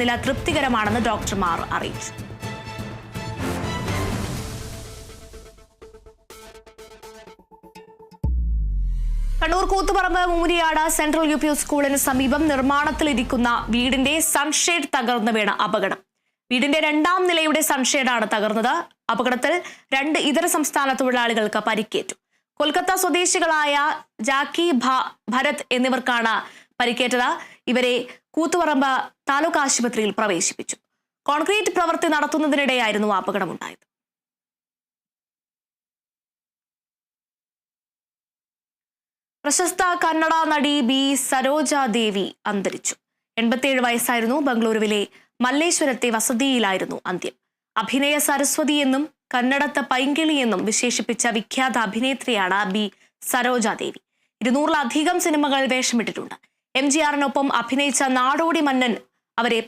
നില തൃപ്തികരമാണെന്ന് ഡോക്ടർമാർ അറിയിച്ചു. Kannur Koothuparamba Muriyad central U P സ്കൂളിന് സമീപം നിർമ്മാണത്തിലിരിക്കുന്ന വീടിന്റെ സൺഷെയ്ഡ് തകർന്നു വീണ അപകടം. വീടിന്റെ രണ്ടാം നിലയുടെ സൺഷെയ്ഡാണ് തകർന്നത്. അപകടത്തിൽ രണ്ട് ഇതര സംസ്ഥാന തൊഴിലാളികൾക്ക് പരിക്കേറ്റു. കൊൽക്കത്ത സ്വദേശികളായ ജാക്കി ഭരത് എന്നിവർക്കാണ് പരിക്കേറ്റത് ഇവരെ കൂത്തുപറമ്പ് താലൂക്ക് ആശുപത്രിയിൽ പ്രവേശിപ്പിച്ചു. കോൺക്രീറ്റ് പ്രവൃത്തി നടത്തുന്നതിനിടെയായിരുന്നു അപകടമുണ്ടായത്. പ്രശസ്ത കന്നഡ നടി ബി സരോജ ദേവി അന്തരിച്ചു. എൺപത്തിയേഴ് വയസ്സായിരുന്നു ബംഗളൂരുവിലെ മല്ലേശ്വരത്തെ വസതിയിലായിരുന്നു അന്ത്യം. അഭിനയ സരസ്വതി എന്നും കന്നഡത്തെ പൈങ്കിളി എന്നും വിശേഷിപ്പിച്ച വിഖ്യാത അഭിനേത്രിയാണ് ബി സരോജ ദേവി. ഇരുന്നൂറിലധികം സിനിമകൾ വേഷമിട്ടിട്ടുണ്ട്. എം ജി ആറിനൊപ്പം അഭിനയിച്ച നാടോടി മന്നൻ അവരെ